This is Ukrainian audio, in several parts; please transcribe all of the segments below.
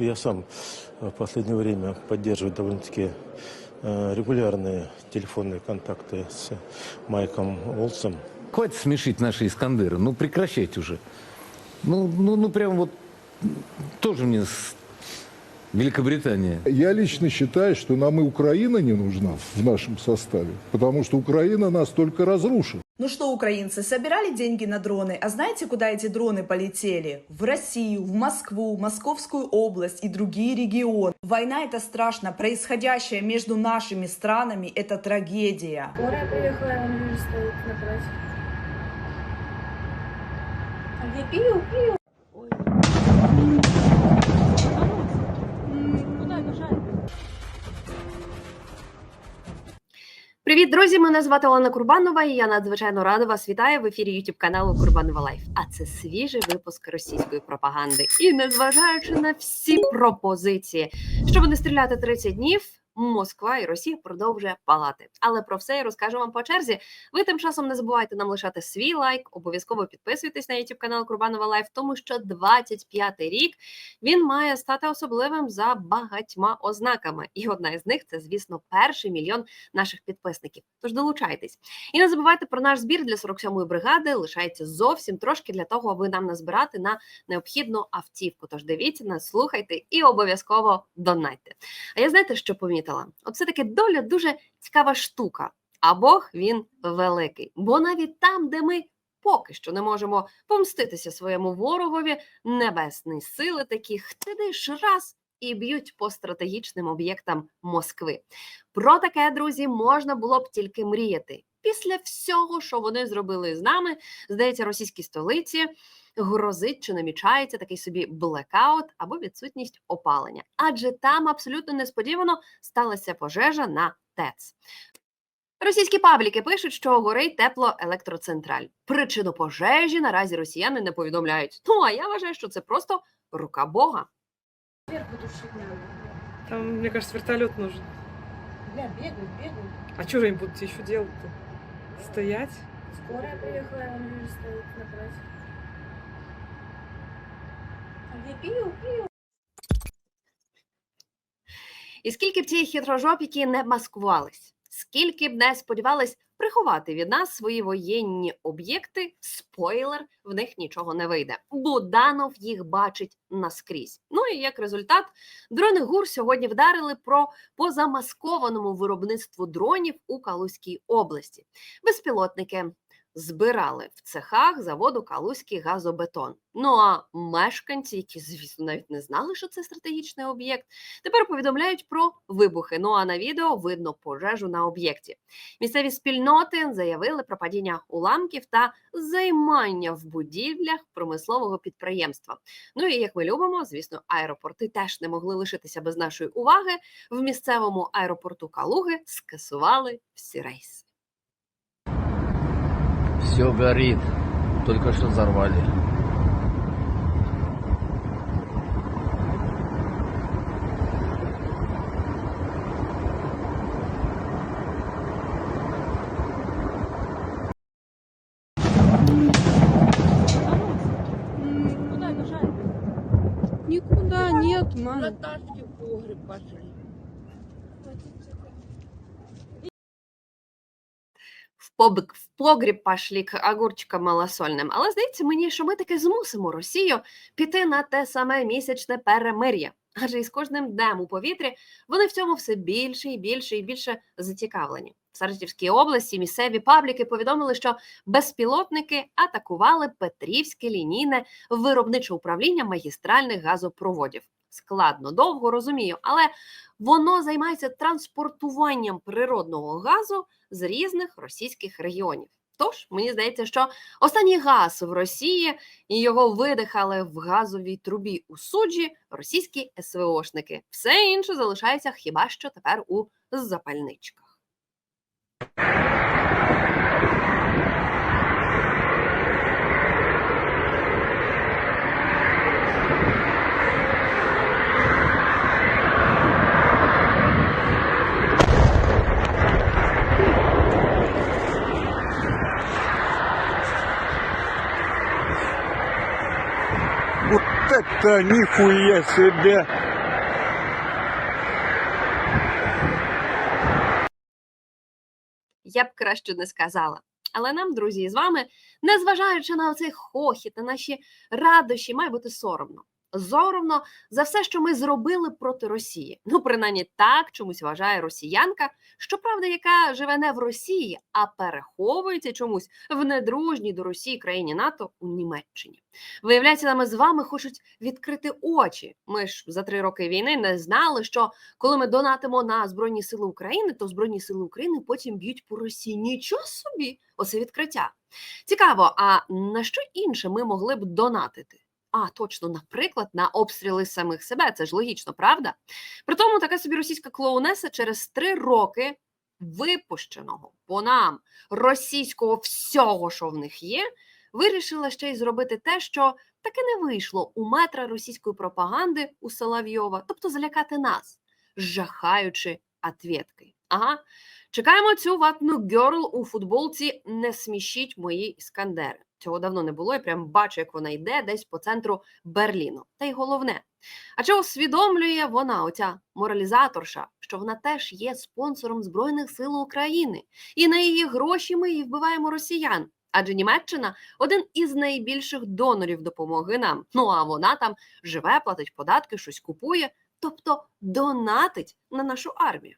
что я сам э, в последнее время поддерживаю довольно-таки э, регулярные телефонные контакты с Майком Олсом. Хватит смешить наши Искандеры. Ну, прекращайте уже. Ну, ну, ну прям вот тоже мне с Великобритания. Я лично считаю, что нам и Украина не нужна в нашем составе, потому что Украина нас только разрушит. Ну что, украинцы, собирали деньги на дроны, а знаете, куда эти дроны полетели? В Россию, в Москву, Московскую область и другие регионы. Война это страшно, происходящее между нашими странами это трагедия. Скорая приехала, он уже стоит напротив. Я пью, пью. Привіт, друзі! Мене звати Олена Курбанова, і я надзвичайно рада вас вітаю в ефірі youtube каналу Курбанова Лайф. А це свіжий випуск російської пропаганди. І незважаючи на всі пропозиції, щоб не стріляти 30 днів. Москва і Росія продовжує палати. Але про все я розкажу вам по черзі. Ви тим часом не забувайте нам лишати свій лайк, обов'язково підписуйтесь на YouTube канал Курбанова Лайф, тому що 25-й рік він має стати особливим за багатьма ознаками. І одна із них це, звісно, перший мільйон наших підписників. Тож долучайтесь. І не забувайте про наш збір для 47-ї бригади. Лишається зовсім трошки для того, аби нам назбирати на необхідну автівку. Тож дивіться нас, слухайте і обов'язково донайте. А я знаєте, що помітила? От Оце таки доля дуже цікава штука. А Бог він великий. Бо навіть там, де ми поки що не можемо помститися своєму ворогові, небесні сили такі хтидиш раз і б'ють по стратегічним об'єктам Москви. Про таке, друзі, можна було б тільки мріяти. Після всього, що вони зробили з нами, здається, російській столиці грозить чи намічається такий собі блекаут або відсутність опалення, адже там абсолютно несподівано сталася пожежа на ТЕЦ. Російські пабліки пишуть, що горить теплоелектроцентраль. Причину пожежі наразі росіяни не повідомляють. Ну а я вважаю, що це просто рука Бога. Там, мне кажется, вертолет нужен. Бля, бегают, бегают. А что же они будут еще делать-то? Стоять? Скорая приехала, он уже стоит напротив. А я пью, пью. І скільки б ці хитрожопіки не маскувались, скільки б не сподівались приховати від нас свої воєнні об'єкти, спойлер, в них нічого не вийде. Буданов їх бачить наскрізь. Ну і як результат, дрони ГУР сьогодні вдарили про позамаскованому виробництву дронів у Калузькій області. Безпілотники збирали в цехах заводу Калузький газобетон. Ну а мешканці, які, звісно, навіть не знали, що це стратегічний об'єкт, тепер повідомляють про вибухи. Ну а на відео видно пожежу на об'єкті. Місцеві спільноти заявили про падіння уламків та займання в будівлях промислового підприємства. Ну і як ми любимо, звісно, аеропорти теж не могли лишитися без нашої уваги. В місцевому аеропорту Калуги скасували всі рейси. Все горит. Только что взорвали. Никуда нет, мам. Наташки в погреб пошли. в поб- в погріб пошли к огурчикам малосольним. Але здається мені, що ми таки змусимо Росію піти на те саме місячне перемир'я. Адже із кожним днем у повітрі вони в цьому все більше і більше і більше зацікавлені. В Саратівській області місцеві пабліки повідомили, що безпілотники атакували Петрівське лінійне виробниче управління магістральних газопроводів. Складно, довго розумію, але воно займається транспортуванням природного газу з різних російських регіонів. Тож мені здається, що останній газ в Росії і його видихали в газовій трубі у суджі російські СВОшники. Все інше залишається хіба що тепер у запальничках. это нихуя себе! Я б краще не сказала. Але нам, друзі, з вами, незважаючи на цей хохіт, на наші радощі, має бути соромно. Соромно за все, що ми зробили проти Росії. Ну, принаймні, так чомусь вважає росіянка, щоправда, яка живе не в Росії, а переховується чомусь в недружній до Росії країні НАТО у Німеччині. Виявляється, нами з вами хочуть відкрити очі. Ми ж за три роки війни не знали, що коли ми донатимо на Збройні Сили України, то Збройні Сили України потім б'ють по Росії. Нічого собі, оце відкриття. Цікаво, а на що інше ми могли б донатити? А, точно, наприклад, на обстріли самих себе. Це ж логічно, правда? При тому така собі російська клоунеса через три роки випущеного по нам російського всього, що в них є, вирішила ще й зробити те, що таки не вийшло у метра російської пропаганди у Соловйова, тобто залякати нас, жахаючи ответки. Ага, чекаємо цю ватну герл у футболці. Не смішіть мої іскандери. Цього давно не було. Я прям бачу, як вона йде десь по центру Берліну. Та й головне, а чи усвідомлює вона, оця моралізаторша, що вона теж є спонсором Збройних сил України, і на її гроші ми і вбиваємо росіян. Адже Німеччина один із найбільших донорів допомоги нам. Ну а вона там живе, платить податки, щось купує, тобто донатить на нашу армію.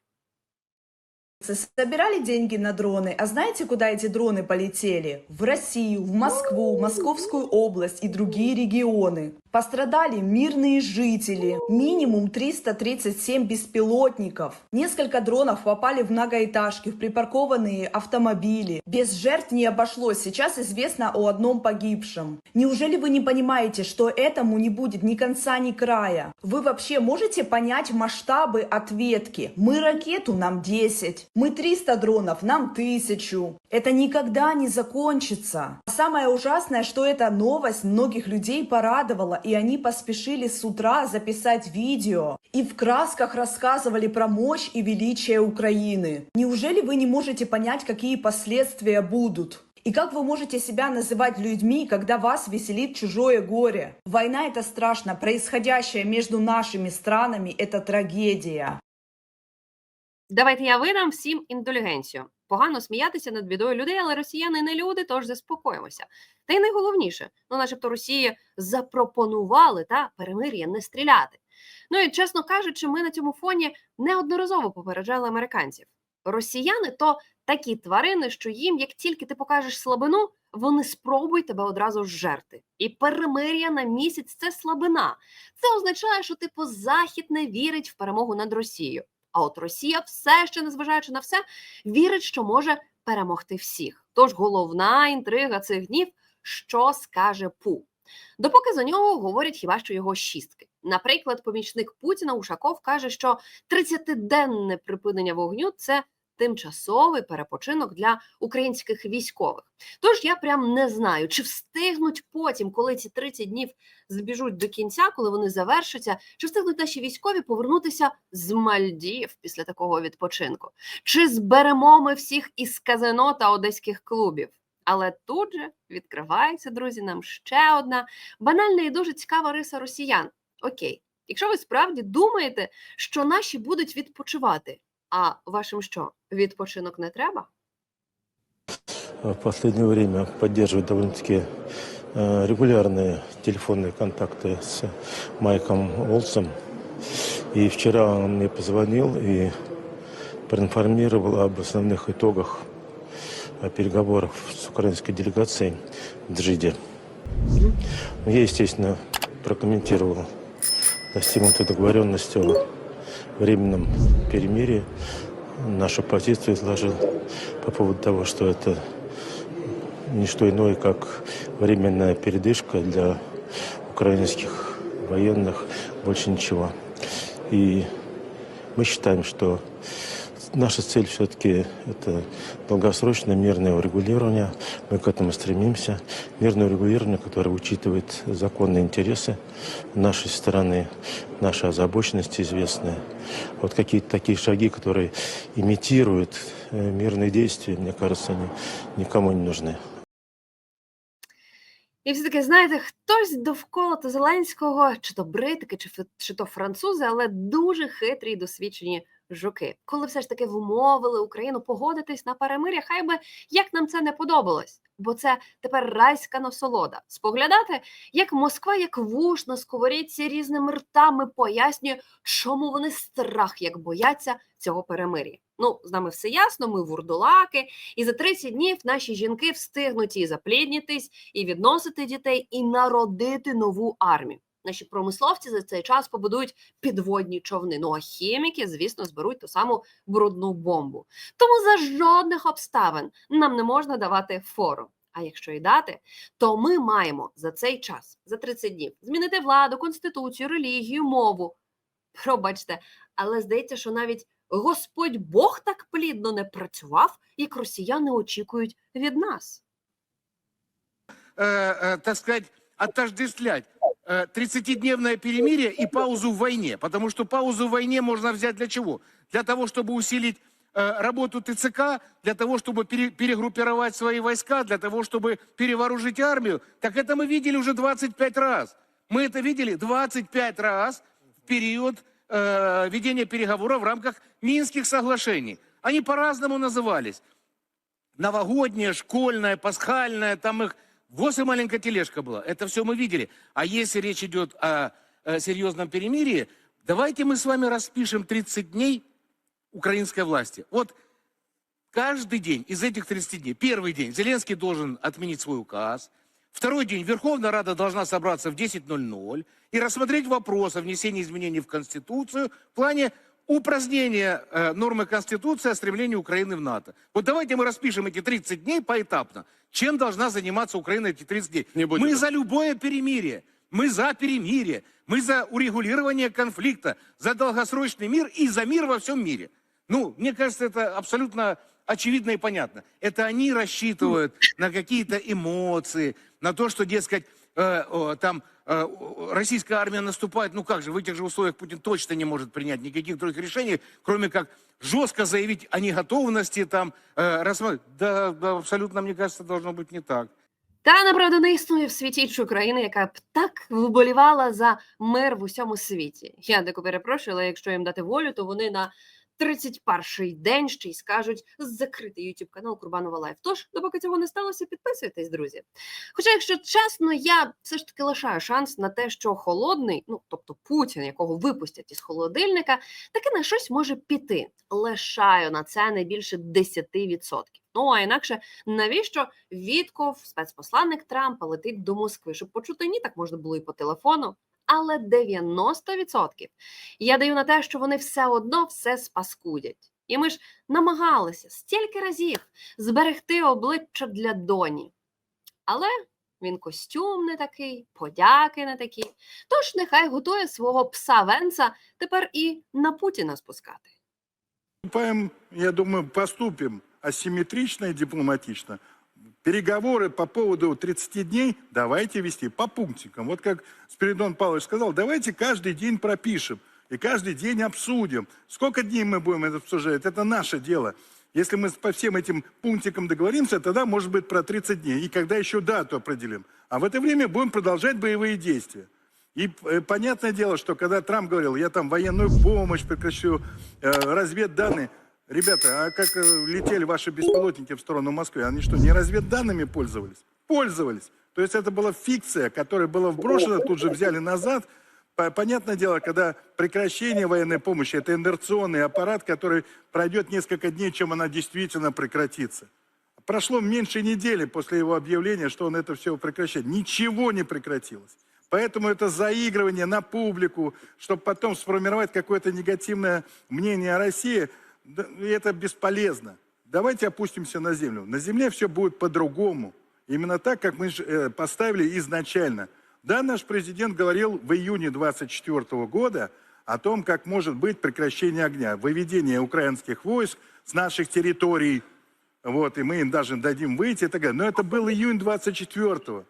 Собирали деньги на дроны, а знаете, куда эти дроны полетели? В Россию, в Москву, Московскую область и другие регионы. Пострадали мирные жители, минимум 337 беспилотников. Несколько дронов попали в многоэтажки, в припаркованные автомобили. Без жертв не обошлось, сейчас известно о одном погибшем. Неужели вы не понимаете, что этому не будет ни конца, ни края? Вы вообще можете понять масштабы ответки? Мы ракету, нам 10. Мы 300 дронов, нам 1000. Это никогда не закончится. А Самое ужасное, что эта новость многих людей порадовала, и они поспешили с утра записать видео и в красках рассказывали про мощь и величие Украины. Неужели вы не можете понять, какие последствия будут? И как вы можете себя называть людьми, когда вас веселит чужое горе? Война это страшно, происходящее между нашими странами это трагедия. Давайте я видам всім індулігенцію. Погано сміятися над бідою людей, але росіяни не люди, тож заспокоїмося. Та й найголовніше, ну, начебто, Росії запропонували та перемир'я не стріляти. Ну і чесно кажучи, ми на цьому фоні неодноразово попереджали американців. Росіяни то такі тварини, що їм, як тільки ти покажеш слабину, вони спробують тебе одразу жерти. І перемир'я на місяць це слабина. Це означає, що типу Захід не вірить в перемогу над Росією. А от Росія, все ще незважаючи на все, вірить, що може перемогти всіх. Тож головна інтрига цих днів, що скаже Пу. Допоки за нього говорять хіба що його шістки. Наприклад, помічник Путіна Ушаков каже, що 30-денне припинення вогню це тимчасовий перепочинок для українських військових. Тож я прям не знаю, чи встигнуть потім, коли ці 30 днів збіжуть до кінця, коли вони завершаться, чи встигнуть наші військові повернутися з Мальдів після такого відпочинку? Чи зберемо ми всіх із казино та одеських клубів? Але тут же відкривається, друзі, нам ще одна банальна і дуже цікава риса росіян. Окей, якщо ви справді думаєте, що наші будуть відпочивати, а вашим що, відпочинок не треба? В последнее время поддерживает довольно-таки э, регулярные телефонные контакты с Майком Олсом. И вчера он мне позвонил и проинформировал об основных итогах э, переговоров с украинской делегацией в Джиде. Я, естественно, прокомментировал достигнутую договоренность о временном перемирии. Нашу позицию изложил по поводу того, что это не что иное, как временная передышка для украинских военных, больше ничего. И мы считаем, что наша цель все-таки это долгосрочное мирное урегулирование. Мы к этому стремимся. Мирное урегулирование, которое учитывает законные интересы нашей страны, наша озабоченность известная. Вот какие-то такие шаги, которые имитируют э, мирные действия, мне кажется, они никому не нужны. І все-таки, знаєте, хтось довкола то Зеленського, чи то бритики, чи, фе- чи то французи, але дуже хитрі й досвідчені жуки, коли все ж таки вмовили Україну погодитись на перемир'я, хай би як нам це не подобалось, бо це тепер райська насолода. Споглядати, як Москва, як вуш на сковорідці різними ртами пояснює, чому вони страх як бояться цього перемир'я. Ну, з нами все ясно, ми вурдулаки, і за 30 днів наші жінки встигнуть і запліднітись, і відносити дітей, і народити нову армію Наші промисловці за цей час побудують підводні човни. Ну а хіміки, звісно, зберуть ту саму брудну бомбу. Тому за жодних обставин нам не можна давати фору. А якщо і дати, то ми маємо за цей час, за 30 днів, змінити владу, конституцію, релігію, мову. Пробачте, але здається, що навіть Господь Бог так плідно не працював, як росіяни очікують від нас. э, э, так сказать, отождествлять э, 30-дневное перемирие и паузу в войне. Потому что паузу в войне можно взять для чего? Для того, чтобы усилить э, работу ТЦК, для того, чтобы пере- перегруппировать свои войска, для того, чтобы перевооружить армию. Так это мы видели уже 25 раз. Мы это видели 25 раз в период э, ведения переговоров в рамках Минских соглашений. Они по-разному назывались новогодняя, школьная, пасхальная, там их восемь маленькая тележка была. Это все мы видели. А если речь идет о, э, серьезном перемирии, давайте мы с вами распишем 30 дней украинской власти. Вот каждый день из этих 30 дней, первый день Зеленский должен отменить свой указ, второй день Верховная Рада должна собраться в 10.00 и рассмотреть вопрос о внесении изменений в Конституцию в плане упразднения э, нормы Конституции о стремлении Украины в НАТО. Вот давайте мы распишем эти 30 дней поэтапно. Чем должна заниматься Украина эти 30 дней? мы за любое перемирие. Мы за перемирие. Мы за урегулирование конфликта, за долгосрочный мир и за мир во всем мире. Ну, мне кажется, это абсолютно очевидно и понятно. Это они рассчитывают на какие-то эмоции, на то, что, дескать, э, о, там э, о, российская армия наступает. Ну как же, в этих же условиях Путин точно не может принять никаких других решений, кроме как жестко заявить о неготовности, там, э, рассма- Да, да, абсолютно, мне кажется, должно быть не так. Та направду не існує в світі іншої країни, яка б так вболівала за мир в усьому світі. Я дико перепрошую, але якщо їм дати волю, то вони на 31-й день ще й скажуть закрити YouTube канал Курбанова Лайф. Тож, допоки цього не сталося, підписуйтесь, друзі. Хоча, якщо чесно, я все ж таки лишаю шанс на те, що холодний, ну тобто Путін, якого випустять із холодильника, таки на щось може піти. Лишаю на це не більше 10%. Ну а інакше навіщо Вітков, спецпосланник Трампа, летить до Москви, щоб почути ні, так можна було і по телефону. Але 90% я даю на те, що вони все одно все спаскудять. І ми ж намагалися стільки разів зберегти обличчя для доні. Але він костюм не такий, подяки не такі. Тож нехай готує свого пса Венца тепер і на Путіна спускати. Я думаю, поступим асимметрично и дипломатично. Переговоры по поводу 30 дней давайте вести по пунктикам. Вот как Спиридон Павлович сказал, давайте каждый день пропишем и каждый день обсудим. Сколько дней мы будем это обсуждать, это наше дело. Если мы по всем этим пунктикам договоримся, тогда, может быть, про 30 дней. И когда еще дату определим. А в это время будем продолжать боевые действия. И э, понятное дело, что когда Трамп говорил, я там военную помощь прекращу, э, разведданные. Ребята, а как э, летели ваши беспилотники в сторону Москвы? Они что, не разведданными пользовались? Пользовались. То есть это была фикция, которая была вброшена, тут же взяли назад. По- Понятное дело, когда прекращение военной помощи, это инерционный аппарат, который пройдет несколько дней, чем она действительно прекратится. Прошло меньше недели после его объявления, что он это все прекращает. Ничего не прекратилось. Поэтому это заигрывание на публику, чтобы потом сформировать какое-то негативное мнение о России, это бесполезно. Давайте опустимся на землю. На земле все будет по-другому. Именно так, как мы э, поставили изначально. Да, наш президент говорил в июне 24 года о том, как может быть прекращение огня, выведение украинских войск с наших территорий. Вот, и мы им даже дадим выйти и так далее. Но это был июнь 24 -го.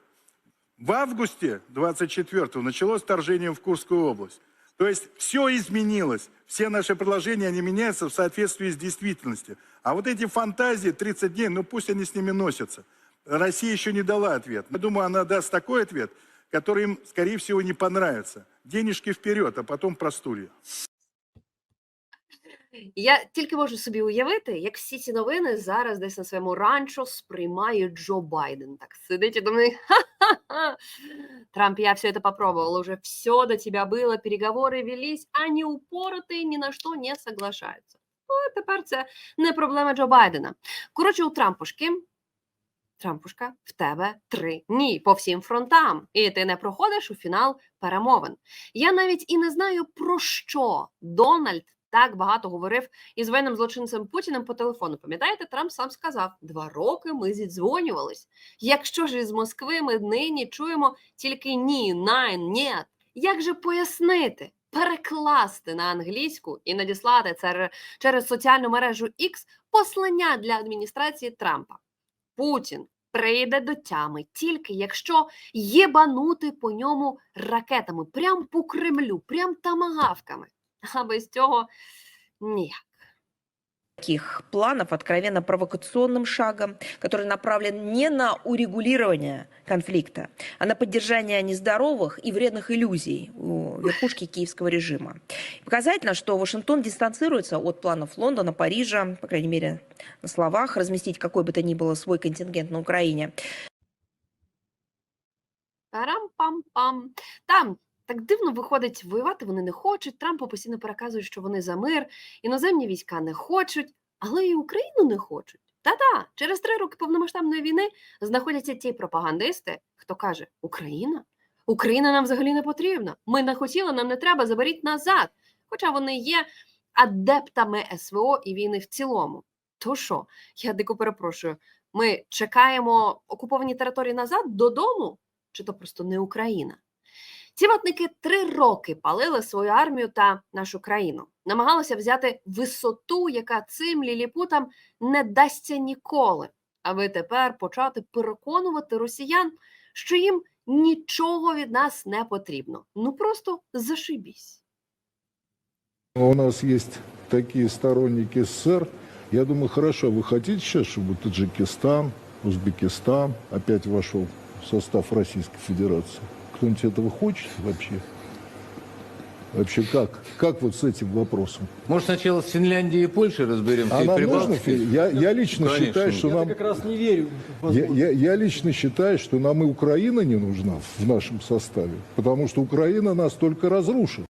В августе 24 началось вторжение в Курскую область. То есть все изменилось. Все наши предложения, они меняются в соответствии с действительностью. А вот эти фантазии 30 дней, ну пусть они с ними носятся. Россия еще не дала ответ. Я думаю, она даст такой ответ, который им, скорее всего, не понравится. Денежки вперед, а потом про стулья. Я тільки можу собі уявити, як всі ці новини зараз десь на своєму ранчо сприймає Джо Байден. Так сидить і думає, ха-ха-ха, Трамп, я все это попробовал, уже все до тебя было, переговоры велись, а не упоротые ни на что не соглашаются. Ну, а тепер це не проблема Джо Байдена. Коротше, у Трампушки, Трампушка, в тебе три ні по всім фронтам, і ти не проходиш у фінал перемовин. Я навіть і не знаю, про що Дональд так багато говорив із воєнним злочинцем Путіним по телефону. Пам'ятаєте, Трамп сам сказав: два роки ми зідзвонювались. Якщо ж із Москви ми нині чуємо тільки ні, найн, ні. Як же пояснити, перекласти на англійську і надіслати це через соціальну мережу X послання для адміністрації Трампа? Путін прийде до тями тільки якщо єбанути по ньому ракетами, прям по Кремлю, прям тамагавками. А без цього ніяк. таких планов откровенно провокационным шагом, который направлен не на урегулирование конфликта, а на поддержание нездоровых и вредных иллюзий у верхушки киевского режима. Показательно, что Вашингтон дистанцируется от планов Лондона, Парижа, по крайней мере, на словах, разместить какой бы то ни было свой контингент на Украине. Парам-пам-пам. Там так дивно виходить, воювати вони не хочуть. Трампу постійно переказують, що вони за мир, іноземні війська не хочуть, але і Україну не хочуть. Та-та, через три роки повномасштабної війни знаходяться ті пропагандисти, хто каже: Україна? Україна нам взагалі не потрібна. Ми не хотіли, нам не треба, заберіть назад. Хоча вони є адептами СВО і війни в цілому. То що, я дико перепрошую, ми чекаємо окуповані території назад додому, чи то просто не Україна? Ці ватники три роки палили свою армію та нашу країну, намагалися взяти висоту, яка цим ліліпутам не дасться ніколи. А ви тепер почати переконувати росіян, що їм нічого від нас не потрібно. Ну просто зашибісь. У нас есть такие сторонники СССР. Я думаю, хорошо, вы хотите сейчас, чтобы Таджикистан, Узбекистан опять вошел в состав Российской Федерации? Кто-нибудь этого хочет вообще? Вообще как? Как вот с этим вопросом? Может, сначала с Финляндией и Польшей разберемся А и нам нужно? Я, я лично Конечно. считаю, что нам... раз не верю. Я, я- я лично считаю, что нам и Украина не нужна в нашем составе, потому что Украина нас только разрушит.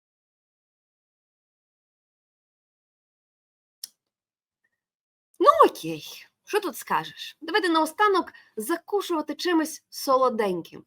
Ну окей, що тут скажеш? Давайте наостанок закушувати чимось солоденьким.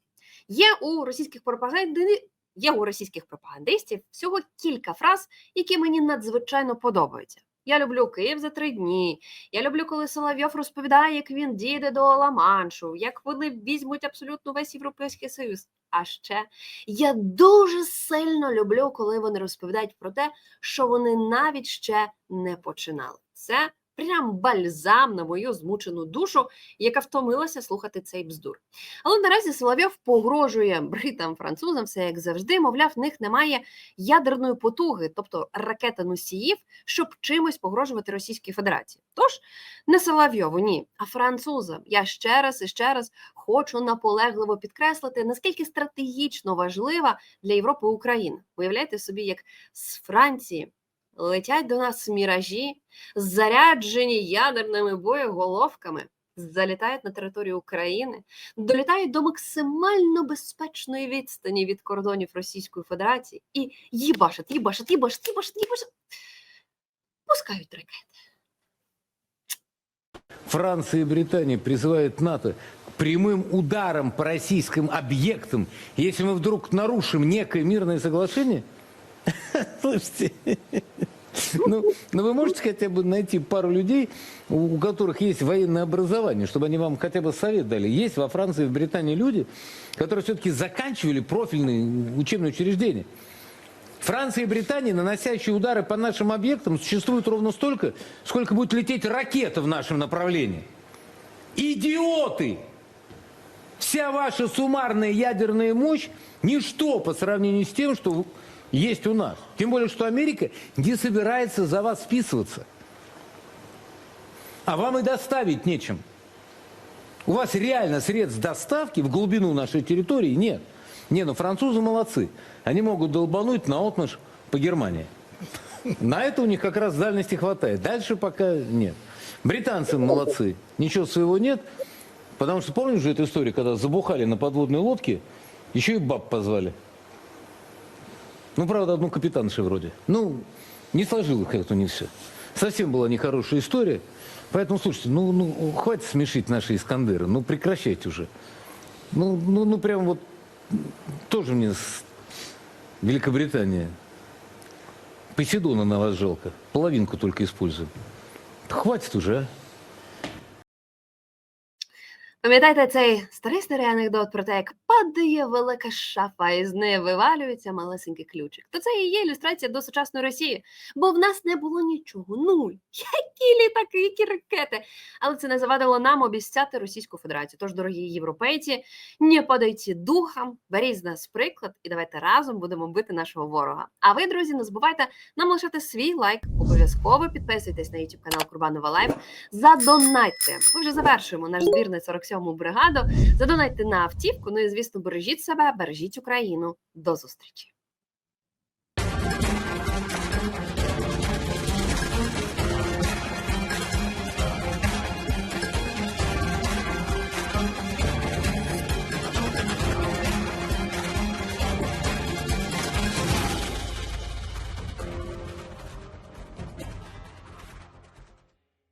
Є у російських пропаганди... Є у російських пропагандистів всього кілька фраз, які мені надзвичайно подобаються. Я люблю Київ за три дні. Я люблю, коли Соловйов розповідає, як він дійде до Ла-Маншу, як вони візьмуть абсолютно весь Європейський Союз. А ще я дуже сильно люблю, коли вони розповідають про те, що вони навіть ще не починали. Це прям бальзам на мою змучену душу, яка втомилася слухати цей бздур. Але наразі Соловйов погрожує бритам, французам, все як завжди. Мовляв, в них немає ядерної потуги, тобто ракети носіїв, щоб чимось погрожувати Російській Федерації. Тож не Соловйову, ні, а французам. Я ще раз і ще раз хочу наполегливо підкреслити, наскільки стратегічно важлива для Європи Україна. Уявляєте собі, як з Франції летять до нас міражі, заряджені ядерними боєголовками, залітають на територію України, долітають до максимально безпечної відстані від кордонів Російської Федерації і їбашать, їбашать, їбашать, їбашать, їбашать, пускають ракети. Франция и Британия призывают НАТО к прямым ударам по российским объектам, если мы вдруг нарушим некое мирное соглашение? Слушайте, ну, ну вы можете хотя бы найти пару людей, у которых есть военное образование, чтобы они вам хотя бы совет дали. Есть во Франции и в Британии люди, которые все-таки заканчивали профильные учебные учреждения. Франция и Британия, наносящие удары по нашим объектам, существуют ровно столько, сколько будет лететь ракета в нашем направлении. Идиоты! Вся ваша суммарная ядерная мощь – ничто по сравнению с тем, что есть у нас. Тем более, что Америка не собирается за вас вписываться. А вам и доставить нечем. У вас реально средств доставки в глубину нашей территории нет. Не, ну французы молодцы. Они могут долбануть на отмышь по Германии. На это у них как раз дальности хватает. Дальше пока нет. Британцы молодцы. Ничего своего нет. Потому что помнишь же эту историю, когда забухали на подводной лодке, еще и баб позвали. Ну, правда, одну капитанши вроде. Ну, не сложилось как-то не все. Совсем была нехорошая история. Поэтому, слушайте, ну, ну хватит смешить наши Искандеры. Ну, прекращайте уже. Ну, ну, ну прям вот тоже мне с Великобритания. Посейдона на вас жалко. Половинку только используем. Хватит уже, а. Пам'ятаєте цей старий старий анекдот про те, як падає велика шафа і з неї вивалюється малесенький ключик. То це і є ілюстрація до сучасної Росії, бо в нас не було нічого. Нуль. Які літаки, які ракети. Але це не завадило нам обіцяти Російську Федерацію. Тож, дорогі європейці, не падайте духом, беріть з нас приклад, і давайте разом будемо бити нашого ворога. А ви, друзі, не забувайте нам лишати свій лайк. Обов'язково підписуйтесь на YouTube канал Курбанова Лайв. Задонайте. Ми вже завершуємо наш збірний 47 7 бригаду. Задонайте на автівку. Ну і звісно, бережіть себе, бережіть Україну. До зустрічі.